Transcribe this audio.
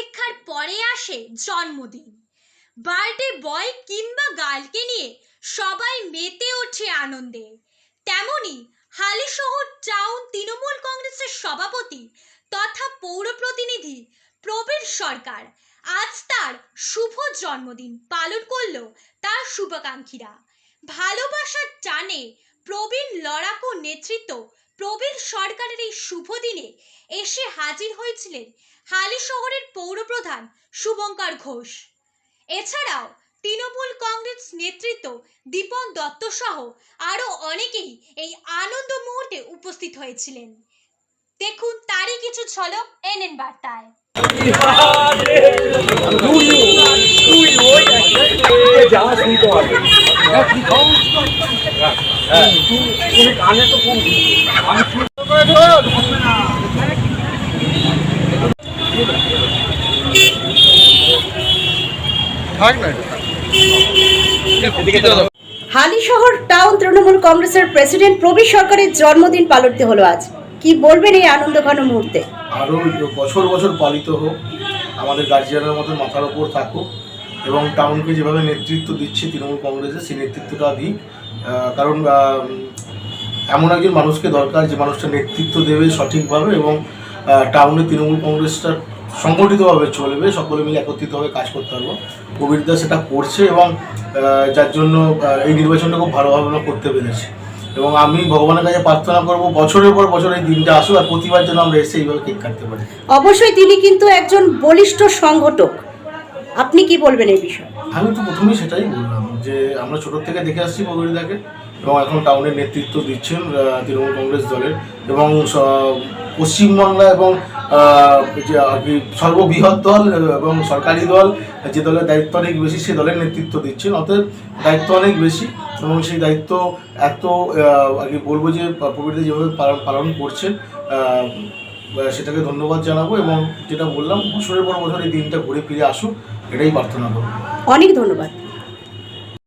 অপেক্ষার পরে আসে জন্মদিন। বার্থডে বয় কিংবা গার্লকে নিয়ে সবাই মেতে ওঠে আনন্দে। তেমনি হালিশহর টাউন তৃণমূল কংগ্রেসের সভাপতি তথা পৌর প্রতিনিধি প্রবীর সরকার আজ তার শুভ জন্মদিন পালন করল তার শুভাকাঙ্ক্ষীরা। ভালোবাসার টানে প্রবীণ লড়াকু নেতৃত্ব প্রবীর সরকারের এই শুভ দিনে এসে হাজির হয়েছিলেন হালি শহরের পৌরপ্রধান শুভঙ্কর ঘোষ এছাড়াও তৃণমূল কংগ্রেস নেতৃত্ব দীপন দত্ত সহ আরও অনেকেই এই আনন্দ মুহূর্তে উপস্থিত হয়েছিলেন দেখুন তারই কিছু ঝলক এনএন বার্তায় যাওয়া শুনতে হালিশহর টাউন তৃণমূল কংগ্রেসের প্রেসিডেন্ট প্রবীর সরকারের জন্মদিন পালিত হলো আজ। কি বলবেন এই আনন্দঘন মুহূর্তে? আরও বছর বছর পালিত হোক, আমাদের গার্জিয়ানের মতন মাথার ওপর থাকুক এবং টাউনকে যেভাবে নেতৃত্ব দিচ্ছে তৃণমূল কংগ্রেসে সেই নেতৃত্বটা দিই কারণ এমন একজন মানুষকে দরকার যে মানুষটা নেতৃত্ব দেবে সঠিকভাবে এবং টাউনে তৃণমূল কংগ্রেসটা সংগঠিতভাবে চলবে, সকলে মিলে একত্রিতভাবে কাজ করতে পারব। কবিরদা সেটা করছে এবং যার জন্য এই নির্বাচনটা খুব ভালোভাবে আমরা করতে পেরেছি। এবং আমি ভগবানের কাছে প্রার্থনা করব, বছরের পর বছর এই দিনটা আসুক আর প্রতিবার যেন আমরা এসে এইভাবে কেক কাটতে পারি। অবশ্যই তিনি কিন্তু একজন বলিষ্ঠ সংগঠক। আপনি কি বলবেন এই বিষয়ে? আমি তো প্রথমেই সেটাই বললাম যে আমরা ছোট থেকে দেখে আসছি পগরিদাকে এবং এখন টাউনের নেতৃত্ব দিচ্ছেন তৃণমূল কংগ্রেস দলের এবং পশ্চিমবাংলা এবং যে সর্ববৃহৎ দল এবং সরকারি দল, যে দলের দায়িত্ব অনেক বেশি, সে দলের নেতৃত্ব দিচ্ছেন, অতএব দায়িত্ব অনেক বেশি এবং সেই দায়িত্ব এত আর কি বলব যে প্রবীরদা যেভাবে পালন করছেন সেটাকে ধন্যবাদ জানাব এবং যেটা বললাম, বছরের পর বছর এই দিনটা ঘুরে ফিরে আসুক, এটাই প্রার্থনা করব। অনেক ধন্যবাদ।